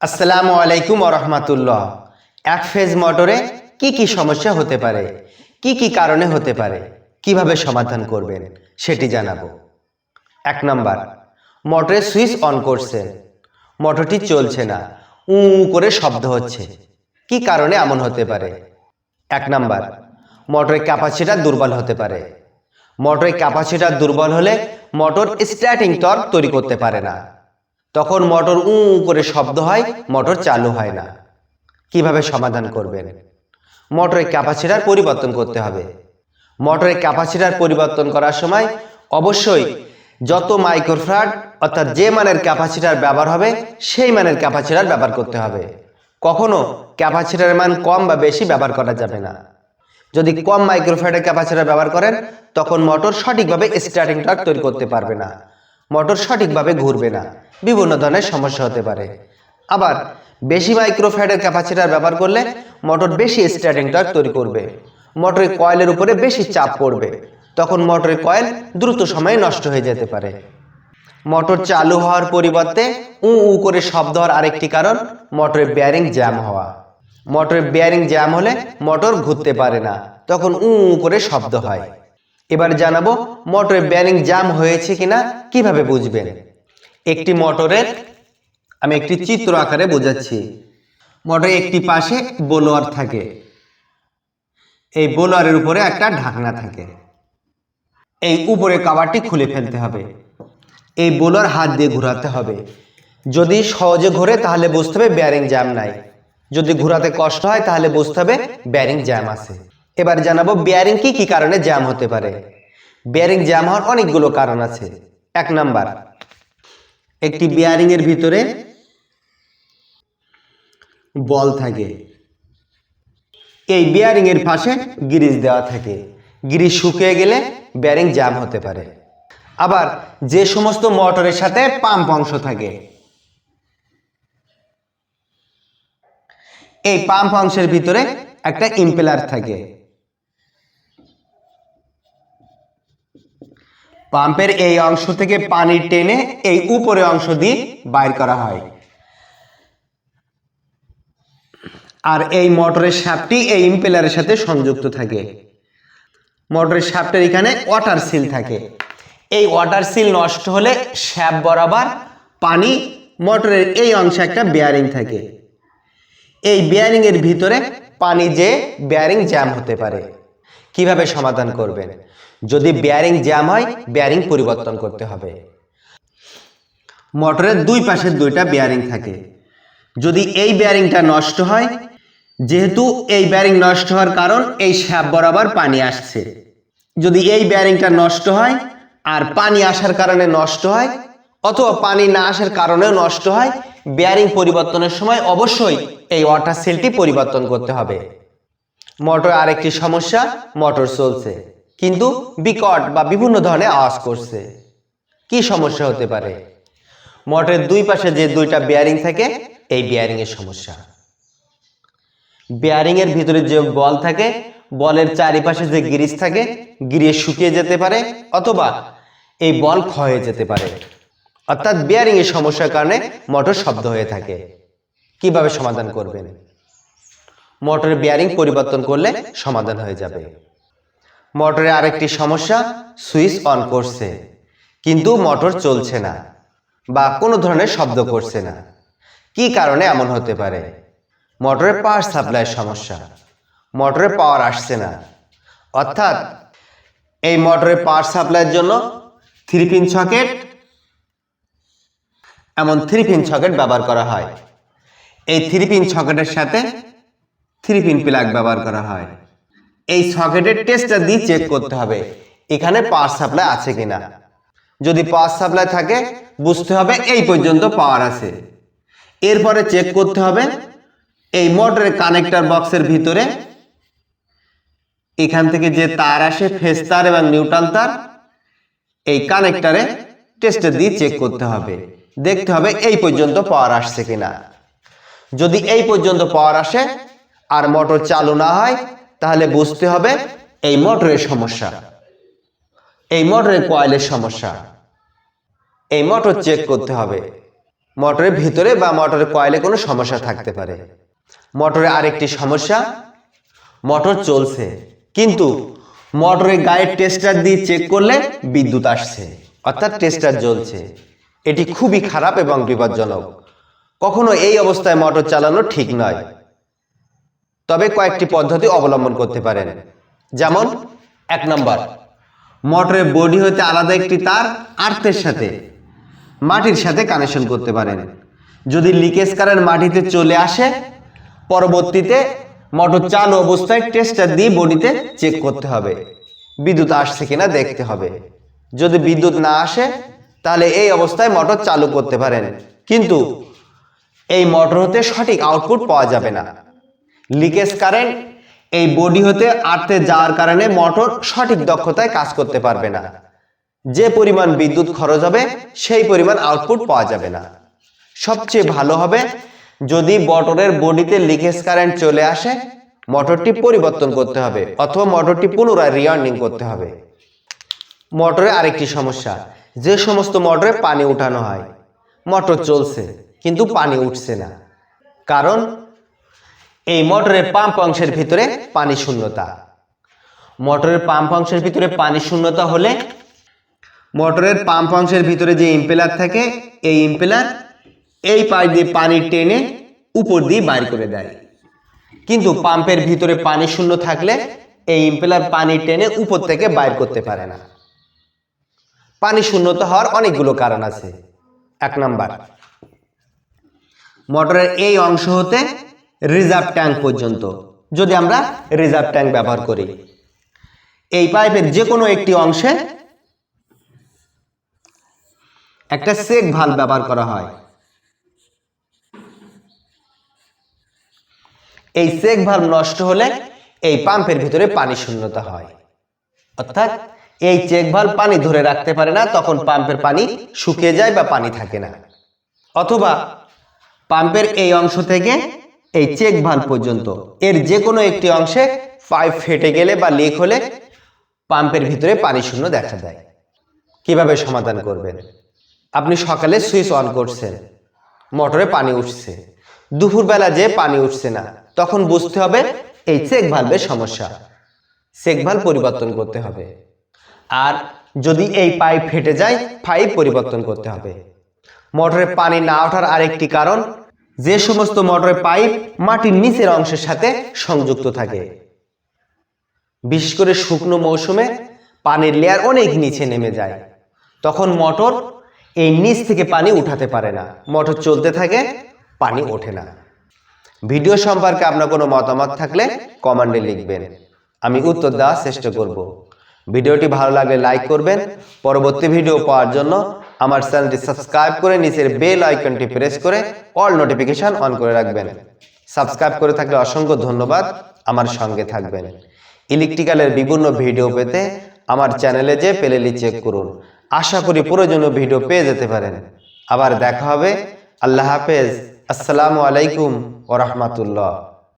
আসসালামু আলাইকুম রহমাতুল্লাহ এক ফেজ মোটরে কি কি সমস্যা হতে পারে? কি কি কারণে হতে পারে? কীভাবে সমাধান করবেন? সেটি জানাব। এক নাম্বার মোটরের সুইচ অন করছে। মোটরটি চলছে না। উ উ করে শব্দ হচ্ছে। কি কারণে এমন হতে পারে? এক নাম্বার, মোটরের ক্যাপাসিটার দুর্বল হতে পারে। মোটরের ক্যাপাসিটার দুর্বল হলে মোটর স্টার্টিং টর্ক তৈরি করতে পারে না। তখন মোটর উ করে শব্দ হয়, মোটর চালু হয় না। কীভাবে সমাধান করবেন? মোটরের ক্যাপাসিটার পরিবর্তন করতে হবে। মোটরের ক্যাপাসিটার পরিবর্তন করার সময় অবশ্যই যত মাইক্রোফ্রাড অর্থাৎ যে মানের ক্যাপাসিটার ব্যবহার হবে, সেই মানের ক্যাপাসিটার ব্যবহার করতে হবে। কখনো ক্যাপাসিটারের মান কম বা বেশি ব্যবহার করা যাবে না। যদি কম মাইক্রোফ্যাটের ক্যাপাসিটার ব্যবহার করেন, তখন মোটর সঠিকভাবে স্টার্টিং টর্ক তৈরি করতে পারবে না। মোটর সঠিকভাবে ঘুরবে না। বিভিন্ন ধরনের সমস্যা হতে পারে। আবার, বেশি মাইক্রোফ্যাটের ক্যাপাসিটার ব্যবহার করলে মোটর বেশি স্টার্টিং টর্ক তৈরি করবে। মোটরের কয়েলের উপরে বেশি চাপ পড়বে। তখন মোটরের কয়েল দ্রুত সময়ে নষ্ট হয়ে যেতে পারে। মোটর চালু হওয়ার পরিবর্তে উ উ করে শব্দ হওয়ার আরেকটি কারণ মোটরের বেয়ারিং জ্যাম হওয়া। মোটরের বেয়ারিং জ্যাম হলে মোটর ঘুরতে পারে না, তখন উ উ করে শব্দ হয়। এবার জানাব মোটরের বেয়ারিং জ্যাম হয়েছে কিনা, কীভাবে বুঝবেন? একটি মোটরের, আমি একটি চিত্র আকারে বোঝাচ্ছি। মোটরের একটি পাশে বোলোয়ার থাকে। এই বোলোয়ারের উপরে একটা ঢাকনা থাকে। এই উপরে কাভারটি খুলে ফেলতে হবে। এই বোলার হাত দিয়ে ঘোরাতে হবে। যদি সহজে ঘোরে, তাহলে বুঝতে হবে ব্যারিং জ্যাম নাই। যদি ঘোরাতে কষ্ট হয়, তাহলে বুঝতে হবে ব্যারিং জ্যাম আছে। এবার জানাব বেয়ারিং কি কি কারণে জ্যাম হতে পারে। বেয়ারিং জ্যাম হওয়ার অনেকগুলো কারণ আছে। এক নাম্বার, একটি বেয়ারিং এর ভিতরে বল থাকে। এই বেয়ারিং এর পাশে গ্রিজ দেওয়া থাকে। গ্রিজ শুকিয়ে গেলে বেয়ারিং জ্যাম হতে পারে। আবার যে সমস্ত মোটরের সাথে পাম্প অংশ থাকে। এই পাম্প অংশের ভিতরে একটা ইম্পেলার থাকে। পাম্পের এই অংশ থেকে পানি টেনে এই উপরে অংশ দিয়ে বাইর করা হয়। আর এই মোটরের সাপটি এই ইম্পেলারের সাথে সংযুক্ত থাকে। মোটরের শ্যাফটের এখানে ওয়াটার সিল থাকে। এই ওয়াটার সিল নষ্ট হলে শ্যাপ বরাবর পানি মোটরের এই অংশে একটা বেয়ারিং থাকে। এই বেয়ারিং এর ভিতরে পানি যে বেয়ারিং জ্যাম হতে পারে। কীভাবে সমাধান করবেন? যদি বেয়ারিং জ্যাম হয় বেয়ারিং পরিবর্তন করতে হবে। মোটরের দুই পাশে দুইটা বেয়ারিং থাকে। যদি এই বেয়ারিংটা নষ্ট হয়, যেহেতু এই বেয়ারিং নষ্ট হওয়ার কারণ এই শ্যাপ বরাবর পানি আসছে। যদি এই বেয়ারিংটা নষ্ট হয়, আর পানি আসার কারণে নষ্ট হয়, অথবা পানি না আসার কারণেও নষ্ট হয় বেয়ারিং পরিবর্তনের সময় অবশ্যই এই ওয়াটার সেলটি পরিবর্তন করতে হবে। মোটর আরেকটি সমস্যা, মোটর চলছে। কিন্তু বিকট বা বিভিন্ন ধরনের আওয়াজ করছে। কি সমস্যা হতে পারে? মোটরের দুই পাশে যে দুইটা বেয়ারিং থাকে এই বেয়ারিং এর সমস্যা। বেয়ারিং এর ভিতরে যে বল থাকে বলের চারিপাশে যে গ্রিজ থাকে গ্রিজ শুকিয়ে যেতে পারে অথবা এই বল ক্ষয় হয়ে যেতে পারে। অর্থাৎ বেয়ারিং এর সমস্যার কারণে মোটর শব্দ হয়ে থাকে। কীভাবে সমাধান করবেন? মোটরের বেয়ারিং পরিবর্তন করলে সমাধান হয়ে যাবে। মোটরের আরেকটি সমস্যা, সুইচ অন করছে। কিন্তু মোটর চলছে না বা কোনো ধরনের শব্দ করছে না। কি কারণে এমন হতে পারে? মোটরের পাওয়ার সাপ্লাইয়ের সমস্যা। মোটরে পাওয়ার আসছে না। অর্থাৎ এই মোটরের পাওয়ার সাপ্লাইয়ের জন্য থ্রি পিন সকেট, এমন থ্রি পিন সকেট ব্যবহার করা হয়। এই থ্রি পিন সকেটের সাথে থ্রি পিন প্লাগ ব্যবহার করা হয়। এই সকেটের টেস্টটা দিয়ে চেক করতে হবে, এখানে পাওয়ার সাপ্লাই আছে কিনা। যদি পাওয়ার সাপ্লাই থাকে, বুঝতে হবে এই পর্যন্ত পাওয়ার আছে। এরপরে চেক করতে হবে, এই মোটরের কানেক্টর বক্সের ভিতরে, এখান থেকে যে তার আসে ফেস তার এবং নিউট্রাল তার, এই কানেক্টরে টেস্টে দিয়ে চেক করতে হবে, দেখতে হবে এই পর্যন্ত পাওয়ার আসছে কিনা। যদি এই পর্যন্ত পাওয়ার আসে, আর মোটর চালু না হয় তাহলে বুঝতে হবে এই মোটরের সমস্যা। এই মোটরের কয়েলের সমস্যা। এই মোটর চেক করতে হবে। মোটরের ভিতরে বা মোটরের কয়েলে কোনো সমস্যা থাকতে পারে। মোটরে আরেকটি সমস্যা মোটর চলছে। কিন্তু মোটরের গায়ের টেস্টার দিয়ে চেক করলে বিদ্যুৎ আসছে, অর্থাৎ টেস্টার জ্বলছে। এটি খুবই খারাপ এবং বিপজ্জনক। কখনো এই অবস্থায় মোটর চালানো ঠিক নয়। তবে কয়েকটি পদ্ধতি অবলম্বন করতে পারেন। যেমন, এক নম্বর মোটরের বডি হতে আলাদা একটি তার আর্থের সাথে, মাটির সাথে কানেকশন করতে পারেন। যদি লিকেজ কারেন্ট মাটিতে চলে আসে, পরবর্তীতে মোটর চালু অবস্থায় টেস্টার দিয়ে বডিতে চেক করতে হবে, বিদ্যুৎ আসছে কিনা দেখতে হবে। যদি বিদ্যুৎ না আসে, তাহলে এই অবস্থায় মোটর চালু করতে পারেন। কিন্তু এই মোটর হতে সঠিক আউটপুট পাওয়া যাবে না। লিকেজ কারেন্ট, এই বডি হতে আটতে যাওয়ার কারণে মোটর সঠিক দক্ষতায় কাজ করতে পারবে না। যে পরিমাণ বিদ্যুৎ খরচ হবে, সেই পরিমাণ আউটপুট পাওয়া যাবে না। সবচেয়ে ভালো হবে, যদি মোটরের বডিতে লিকেজ কারেন্ট চলে আসে, মোটরটি পরিবর্তন করতে হবে অথবা মোটরটি পুনরায় রিয়ার্নিং করতে হবে। মোটরে আরেকটি সমস্যা, যে সমস্ত মোটরে পানি উঠানো হয়, মোটর চলছে, কিন্তু পানি উঠছে না। কারণ এই মোটরের পাম্প অংশের ভিতরে পানি শূন্যতা। মোটরের পাম্প অংশের ভিতরে পানি শূন্যতা হলে মোটরের পাম্প অংশের ভিতরে যে ইম্পেলার থাকে, এই ইম্পেলার এই পাইপ দিয়ে পানি টেনে উপর দিয়ে বাইর করে দেয়। কিন্তু পাম্পের ভিতরে পানি শূন্য থাকলে এই ইম্পেলার পানি টেনে উপর থেকে বাইর করতে পারে না। পানি শূন্যতা হওয়ার অনেকগুলো কারণ আছে। এক নাম্বার, মোটরের এই অংশ হতে রিজার্ভ ট্যাঙ্ক পর্যন্ত, যদি আমরা রিজার্ভ ট্যাঙ্ক ব্যবহার করি। এই পাইপের যে কোনো একটি অংশে একটা সেক ভালো ব্যবহার করা হয়। এই সেক ভাল্ব নষ্ট হলে এই পাম্পের ভিতরে পানি শূন্যতা হয়। অর্থাৎ এই চেক ভাল্ব পানি ধরে রাখতে পারে না, তখন পাম্পের পানি শুকিয়ে যায় বা পানি থাকে না। অথবা পাম্পের এই অংশ থেকে এই চেক ভাল্ব পর্যন্ত। এর যে কোনো একটি অংশে পাইপ ফেটে গেলে বা লিক হলে পাম্পের ভিতরে পানি শূন্য দেখা দেয়। কীভাবে সমাধান করবেন? আপনি সকালে সুইচ অন করছেন, মোটরে পানি উঠছে। দুপুরবেলা যে পানি উঠছে না, তখন বুঝতে হবে এই চেক ভালভের সমস্যা। চেক ভাল্ব পরিবর্তন করতে হবে। আর যদি এই পাইপ ফেটে যায় পাইপ পরিবর্তন করতে হবে। মোটরে পানি না ওঠার আরেকটি কারণ যে সমস্ত মোটরের পাইপ মাটির নিচের অংশের সাথে সংযুক্ত থাকে। বিশেষ করে শুকনো মৌসুমে পানির লেয়ার অনেক নিচে নেমে যায়। তখন মোটর এই নিচ থেকে পানি উঠাতে পারে না। মোটর চলতে থাকে, পানি ওঠে না। ভিডিও সম্পর্কে আপনার কোনো মতামত থাকলে কমেন্টে লিখবেন। আমি উত্তর দেওয়ার চেষ্টা করব। ভিডিওটি ভালো লাগলে লাইক করবেন। পরবর্তী ভিডিও পাওয়ার জন্য আমার চ্যানেলটি সাবস্ক্রাইব করে নিচের বেল আইকনটি প্রেস করে অল নোটিফিকেশন অন করে রাখবেন। সাবস্ক্রাইব করে থাকলে অসংখ্য ধন্যবাদ। আমার সঙ্গে থাকবেন। ইলেকট্রিক্যালের বিভিন্ন ভিডিও পেতে আমার চ্যানেলে যে প্লেলি চেক করুন। আশা করি প্রয়োজনীয় ভিডিও পেয়ে যেতে পারেন। আবার দেখা হবে। আল্লাহ হাফেজ। আসসালামু আলাইকুম ও রহমতুল্লাহ।